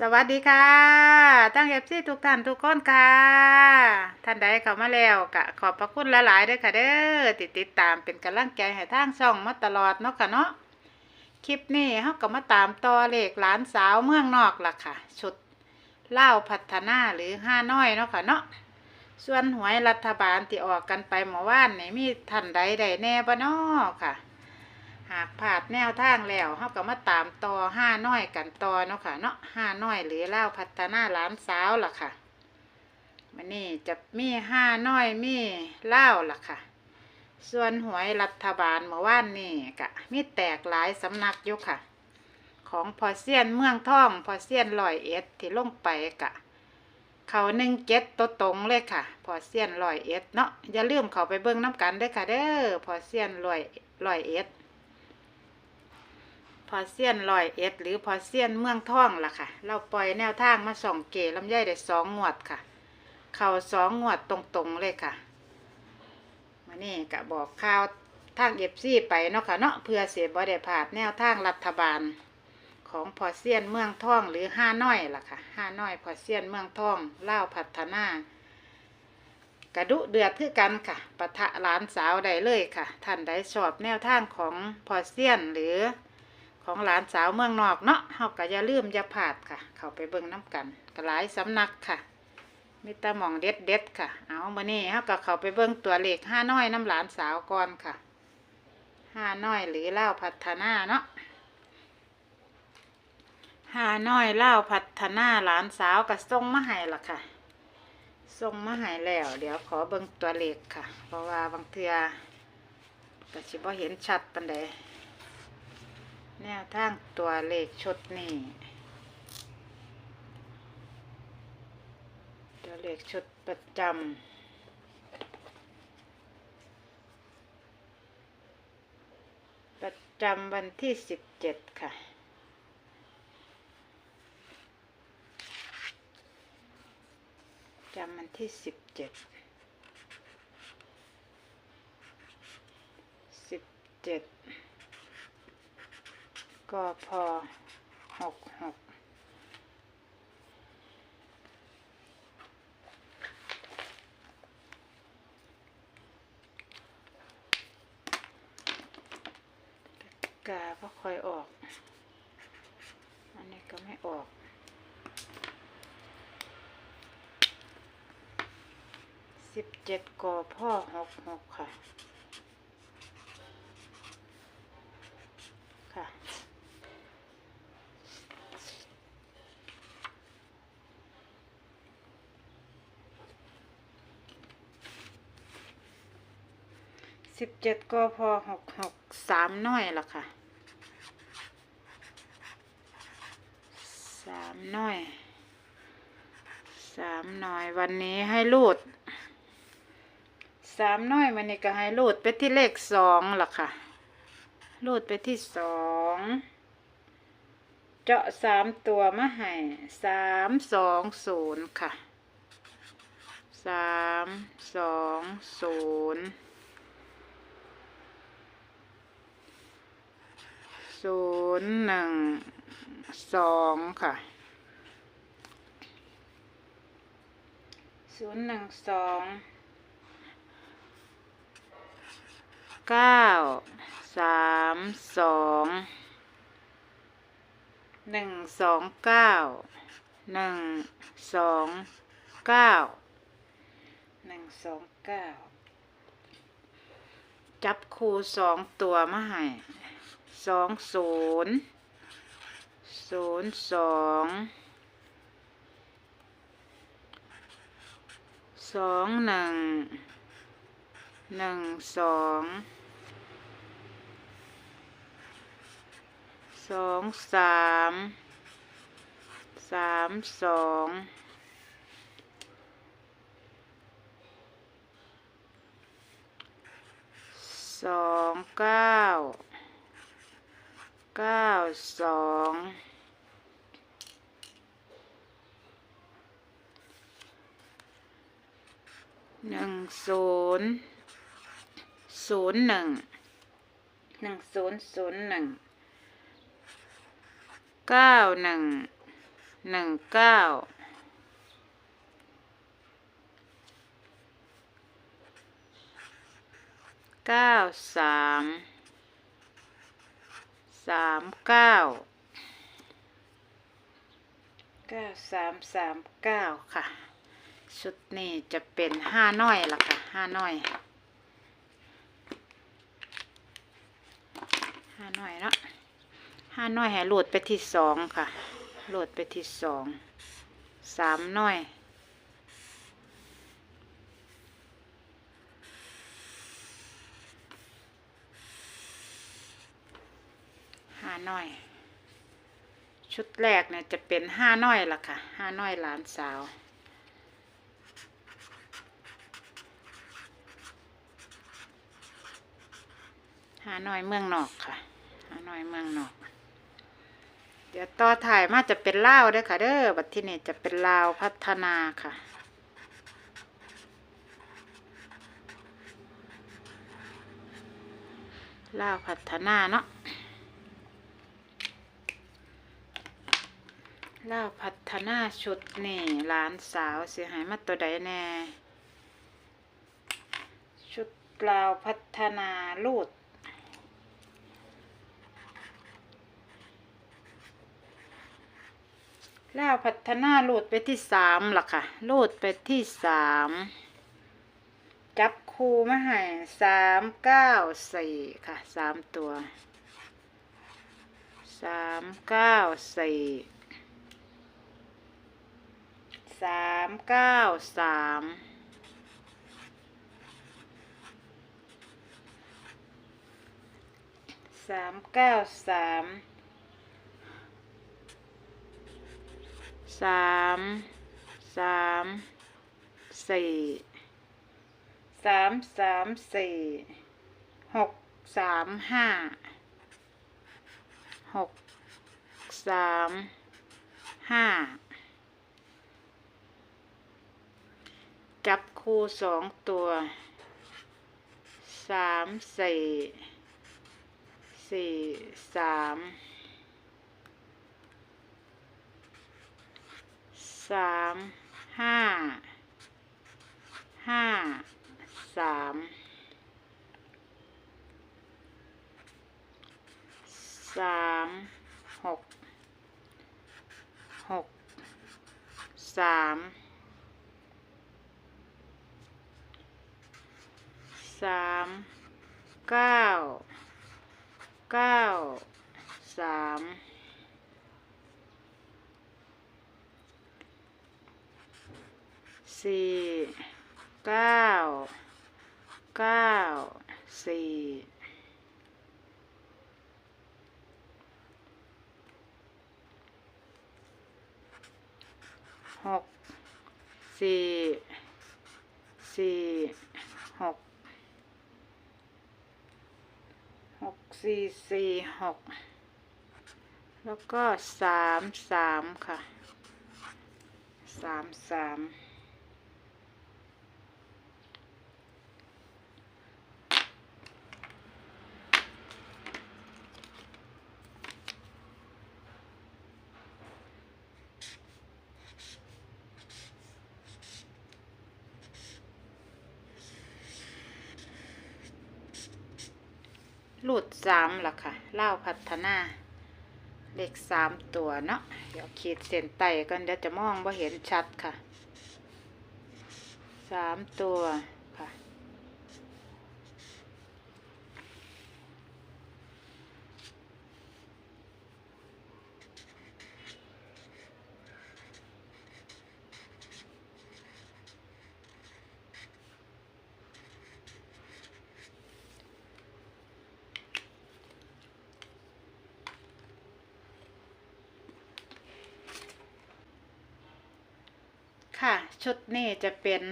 สวัสดีค่ะตั้งเอฟซีทุกท่านทุกคนค่ะ ท่านใดเข้ามาแล้วกะขอบพระคุณหลายๆด้วยค่ะเด้อติดติดตามเป็นกำลังใจให้ทางช่องมาตลอดเนาะค่ะเนาะคลิปนี้เฮาก็มาตามต่อเลขหลานสาวเมืองนอกล่ะค่ะ ชุดเล่าพัฒนาหรือห้าน้อยเนาะค่ะเนาะส่วนหวยรัฐบาลที่ออกกันไปเมื่อวานนี่มีท่านใดใดแน่บ่เนาะค่ะ หากผาดแนวทางแล้วเขาก็มาตามต่อห้าน้อยกันต่อเนาะค่ะเนาะห้าน้อยหรือเล่าพัฒนาหลานสาวล่ะค่ะมันนี่จะมีห้าน้อยมีเล่าล่ะค่ะ ส่วนหวยรัฐบาลเมื่อวานนี่กะมีแตกหลายสำนักอยู่ค่ะ ของพอเซียนเมืองท่องพอเซียนลอยเอ็ดที่ลงไปกะเขาหนึ่งเจ็ดตัวตรงเลยค่ะ พอเซียนลอยเอ็ดเนาะอย่าลืมเขาไปเบิ้งน้ำกันเด้วยค่ะเด้อพอเซียนลอยลอยเอ็ด อเซียนลอยเอ็ด หรือพอเซียนเมืองท่องล่ะค่ะ เราปล่อยแนวทางมาสองเกลำไยได้สองงวดค่ะ เข่าสองงวดตรงๆเลยค่ะมานี่กะบอกข่าวทางเอฟซีไปเนาะค่ะเนาะเพื่อเสียบ่ได้ผาดแนวทางรัฐบาลของพอเซียนเมืองท่องหรือห้าน้อยล่ะค่ะห้าน้อยพอเซียนเมืองท่องเล่าพัฒนากระดุเดือดคือกันค่ะปะทะหลานสาวใดเลยค่ะ ท่านใดชอบแนวทางของพอเซียนหรือ ของหลานสาวเมืองนอกเนาะเฮาก็อย่าลืมอย่าพลาดค่ะ เข้าไปเบิ่งน้ำกันก็หลายสำนักค่ะมีตาหมองเด็ดเด็ดค่ะ เอามานี่เฮาก็เข้าไปเบิ่งตัวเลขห้าน้อยน้ำหลานสาวก่อนค่ะห้าน้อยหรือเล่าพัฒนาเนาะห้าน้อยเล่าพัฒนาหลานสาวก็ส่งมาให้ละค่ะส่งมาให้แล้ว เดี๋ยวขอเบิ่งตัวเลขค่ะ เพราะว่าบางเทื่อก็สิบ่เห็นชัดปานใด แนวทางตัวเลขชุดนี่ตัวเลขชุดประจำประจำวันที่สิบเจ็ดค่ะ จำวันที่สิบเจ็ด สิบเจ็ด ก็พอหกหกกาก็ค่อยออก อันนี้ก็ไม่ออกสิบเจ็ดกอพ่อหกหกค่ะ สิบ เจ็ดก็พอหกหกสามน้อยละค่ะสามน้อยสามน้อยวันนี้ให้รูดสามน้อยวันนี้ก็ให้รูดไปที่เลขสองละค่ะรูดไปที่สองเจาะสามตัวมาให้สามสองศูนย์ค่ะสามสองศูนย์ ศูนย์หนึ่งสองค่ะศูนย์หนึ่งสองเก้าสามสองหนึ่งสองเก้าหนึ่งสองเก้าหนึ่งสองเก้าจับคูสองตัวมาให้ สองศูนย์ศูนย์สองสองหนึ่งหนึ่งสองสองสามสามสองสองเก้า เก้าสองหนึ่งศูนย์ศูนย์หนึ่งหนึ่งศูนย์ศูนย์หนึ่งเก้าหนึ่งหนึ่งเก้าเก้าสาม สามเก้าเก้าสามสามเก้าค่ะ ชุดนี้จะเป็นห้าน้อยละค่ะห้าน้อยห้าน้อยเนาะห้าน้อยให้โหลดไปที่สองค่ะโหลดไปที่สองสามน้อยาน้อย ชุดแรกเนี่ยจะเป็นห้าน้อยละค่ะห้าน้อยหลานสาวหาหน่อยเมืองนอกค่ะหาหน่อยเมืองนอก เดี๋ยวต่อถ่ายมาจะเป็นลาวด้อค่ะ เด้อบัดที่นี่จะเป็นลาวพัฒนาค่ะ ลาวพัฒนาเนาะ ลาพัฒนาชุดนี่หลานสาวเสียหายมาตัวใดแน่ ชุดลาวพัฒนาลูดแล้วพัฒนาโหลดไปที่สามล่ะค่ะโหลดไปที่สามจับคูมาให้สามเก้าสี่ค่ะสามตัวสามเก้าสี่ สามเก้าสามสามเก้าสามสามสามสี่สามสามสี่หกสามห้าหกสามห้า จับคู่สองตัวสามสี่สี่สามสามห้าห้าสามสามหกหกสาม สามเก้าเก้าสามสี่เก้าเก้าสี่หกสี่สี่หกหก สี่สี่หกแล้วก็สามสามค่ะสามสาม รูดสามล่ะค่ะเล่าพัฒนา เลขสามตัวเนาะเดี๋ยวขีดเส้นไต่กันเดี๋ยวจะมองว่าเห็นชัดค่ะสามตัว ค่ะ ชุดนี้จะเป็น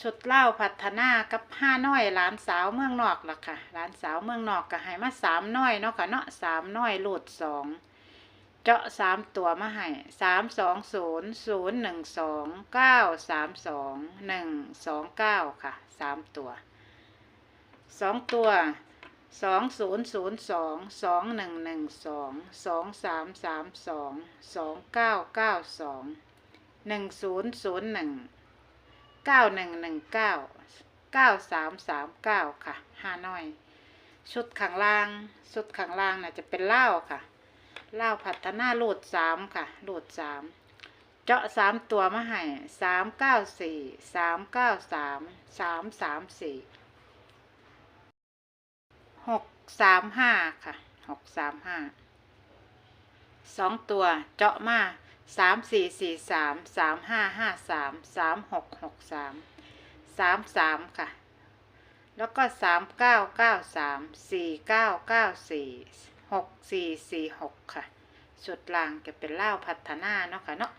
ชุดเล่าพัฒนากับห้าน้อยหลานสาวเมืองนอกล่ะค่ะหลานสาวเมืองนอกก็ให้มาสามน้อยเนาะค่ะเนาะสามน้อยโหลดสองเจาะสามตัวมาให้สามสองศูนย์ศูนย์หนึ่งสองเก้าสามสองหนึ่งสองเก้าค่ะสามตัวสองตัวสองศูนย์ศูนย์สองสองหนึ่งหนึ่งสองสองสามสามสองสองเก้าเก้าสอง หนึ่งศูนย์ศูนย์หนึ่งเก้าหนึ่งหนึ่งเก้าเก้าสามสามเก้าค่ะห้าน้อย ชุดข้างล่างชุดข้างล่างน่ะจะเป็นเหล้าค่ะเหล้าพัฒนาโหลดสามค่ะโหลดสามเจาะสามตัวมาให้สามเก้าสี่สามเก้าสามสามสามสี่หกสามห้าค่ะหกสามห้าสองตัวเจาะมา สามสี่สี่สามสามห้าห้าสามสามหกหกสามสามสามค่ะ แล้วก็สามเก้าเก้าสามสี่เก้าเก้าสี่หกสี่สี่หกค่ะ สุดล่างจะเป็นเล่าพัฒนาเนาะค่ะเนาะ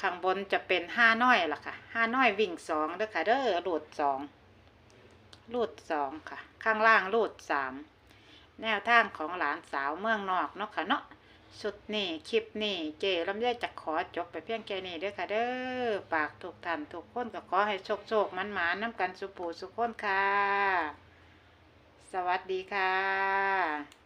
ข้างบนจะเป็นห้าน้อยล่ะค่ะห้าน้อยวิ่งสองเด้อค่ะเด้อลูดสองลูดสองค่ะ ข้างล่างลูดสามแนวทางของหลานสาวเมืองนอกเนาะค่ะเนาะ สุดนี่คลิปนี่เจลำไยจะขอจบไปเพียงแค่นี้เด้อค่ะเด้อปากถูกท่านถูกคนก็ขอให้โชคโชคมันหมาน้ำกันสุปูสุขคนค่ะ สวัสดีค่ะ